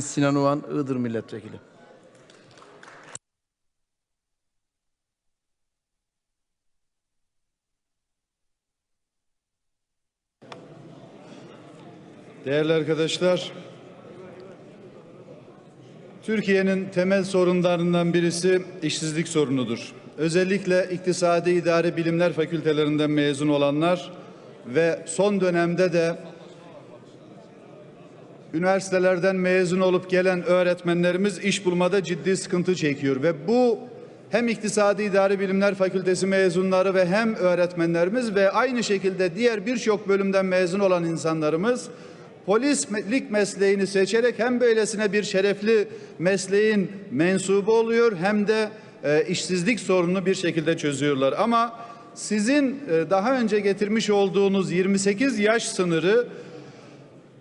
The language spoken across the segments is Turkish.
Sinan Oğan Iğdır Milletvekili. Değerli arkadaşlar, Türkiye'nin temel sorunlarından birisi işsizlik sorunudur. Özellikle İktisadi İdari Bilimler Fakültelerinden mezun olanlar ve son dönemde de üniversitelerden mezun olup gelen öğretmenlerimiz iş bulmada ciddi sıkıntı çekiyor ve bu hem İktisadi İdari Bilimler Fakültesi mezunları ve hem öğretmenlerimiz ve aynı şekilde diğer birçok bölümden mezun olan insanlarımız polislik mesleğini seçerek hem böylesine bir şerefli mesleğin mensubu oluyor hem de e, işsizlik sorununu bir şekilde çözüyorlar. Ama sizin e, daha önce getirmiş olduğunuz 28 yaş sınırı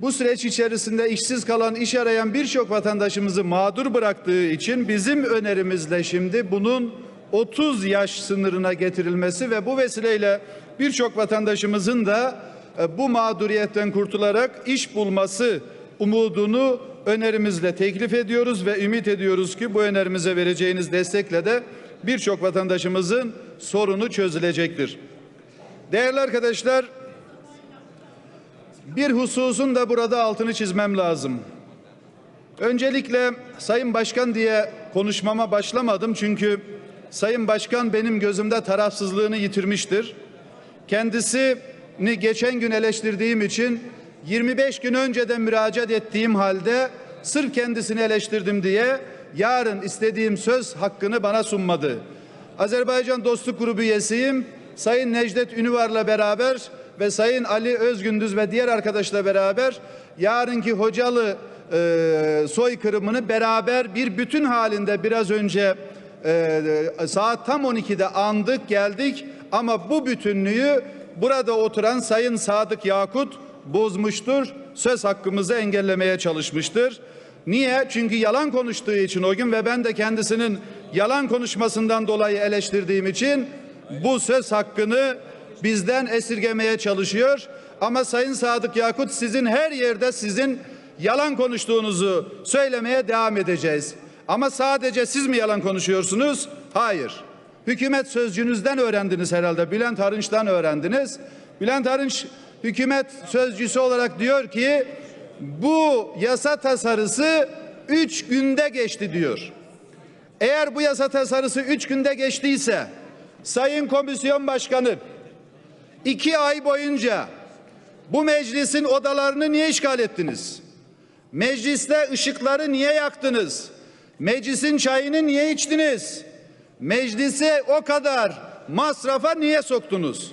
bu süreç içerisinde işsiz kalan, iş arayan birçok vatandaşımızı mağdur bıraktığı için bizim önerimizle şimdi bunun 30 yaş sınırına getirilmesi ve bu vesileyle birçok vatandaşımızın da e, bu mağduriyetten kurtularak iş bulması umudunu önerimizle teklif ediyoruz ve ümit ediyoruz ki bu önerimize vereceğiniz destekle de birçok vatandaşımızın sorunu çözülecektir. Değerli arkadaşlar, bir hususun da burada altını çizmem lazım. Öncelikle Sayın Başkan diye konuşmama başlamadım çünkü Sayın Başkan benim gözümde tarafsızlığını yitirmiştir. Kendisini geçen gün eleştirdiğim için 25 gün önceden müracaat ettiğim halde sırf kendisini eleştirdim diye yarın istediğim söz hakkını bana sunmadı. Azerbaycan Dostluk Grubu üyesiyim. Sayın Necdet Ünüvar'la beraber ve Sayın Ali Özgündüz ve diğer arkadaşla beraber yarınki hocalı e, soykırımını beraber bir bütün halinde biraz önce e, saat tam 12'de andık geldik ama bu bütünlüğü burada oturan Sayın Sadık Yakut bozmuştur. Söz hakkımızı engellemeye çalışmıştır. Niye? Çünkü yalan konuştuğu için o gün ve ben de kendisinin yalan konuşmasından dolayı eleştirdiğim için bu söz hakkını bizden esirgemeye çalışıyor. Ama Sayın Sadık Yakut sizin her yerde sizin yalan konuştuğunuzu söylemeye devam edeceğiz. Ama sadece siz mi yalan konuşuyorsunuz? Hayır. Hükümet sözcünüzden öğrendiniz herhalde. Bülent Arınç'tan öğrendiniz. Bülent Arınç hükümet sözcüsü olarak diyor ki bu yasa tasarısı üç günde geçti diyor. Eğer bu yasa tasarısı üç günde geçtiyse Sayın Komisyon Başkanı iki ay boyunca bu meclisin odalarını niye işgal ettiniz? Mecliste ışıkları niye yaktınız? Meclisin çayını niye içtiniz? Meclise o kadar masrafa niye soktunuz?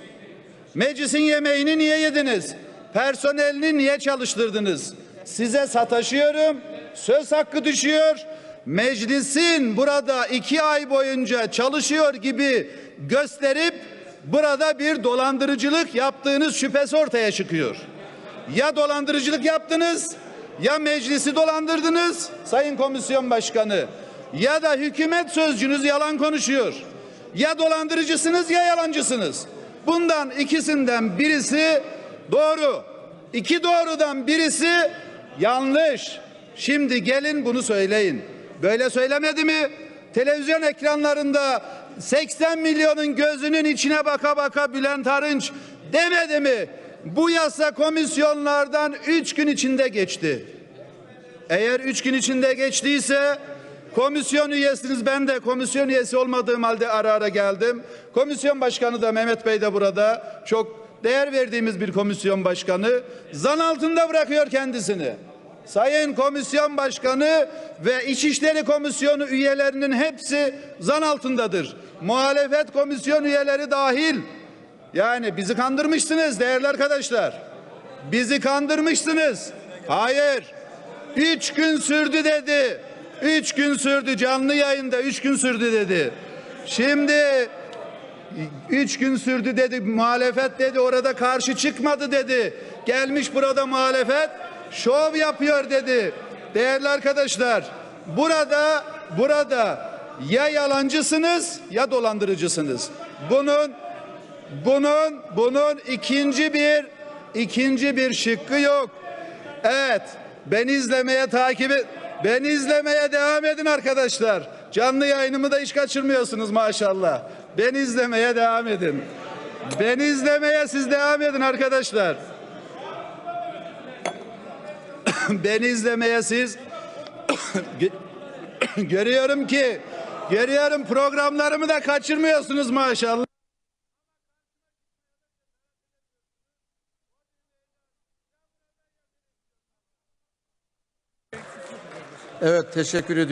Meclisin yemeğini niye yediniz? Personelini niye çalıştırdınız? Size sataşıyorum. Söz hakkı düşüyor. Meclisin burada iki ay boyunca çalışıyor gibi gösterip burada bir dolandırıcılık yaptığınız şüphesi ortaya çıkıyor. Ya dolandırıcılık yaptınız ya meclisi dolandırdınız Sayın Komisyon Başkanı ya da hükümet sözcünüz yalan konuşuyor. Ya dolandırıcısınız ya yalancısınız. Bundan ikisinden birisi doğru. İki doğrudan birisi yanlış. Şimdi gelin bunu söyleyin. Böyle söylemedi mi? Televizyon ekranlarında 80 milyonun gözünün içine baka baka Bülent Arınç demedi mi? Bu yasa komisyonlardan üç gün içinde geçti. Eğer üç gün içinde geçtiyse komisyon üyesiniz ben de komisyon üyesi olmadığım halde ara ara geldim. Komisyon başkanı da Mehmet Bey de burada çok değer verdiğimiz bir komisyon başkanı zan altında bırakıyor kendisini. Sayın Komisyon Başkanı ve İçişleri Komisyonu üyelerinin hepsi zan altındadır. Muhalefet komisyon üyeleri dahil. Yani bizi kandırmışsınız değerli arkadaşlar. Bizi kandırmışsınız. Hayır. Üç gün sürdü dedi. Üç gün sürdü canlı yayında üç gün sürdü dedi. Şimdi üç gün sürdü dedi muhalefet dedi orada karşı çıkmadı dedi. Gelmiş burada muhalefet şov yapıyor dedi. Değerli arkadaşlar burada burada ya yalancısınız ya dolandırıcısınız. Bunun bunun bunun ikinci bir ikinci bir şıkkı yok. Evet beni izlemeye takibi Beni izlemeye devam edin arkadaşlar. Canlı yayınımı da hiç kaçırmıyorsunuz maşallah. Beni izlemeye devam edin. Beni izlemeye siz devam edin arkadaşlar. Beni izlemeye siz Gö- görüyorum ki görüyorum programlarımı da kaçırmıyorsunuz maşallah. Evet teşekkür ediyorum.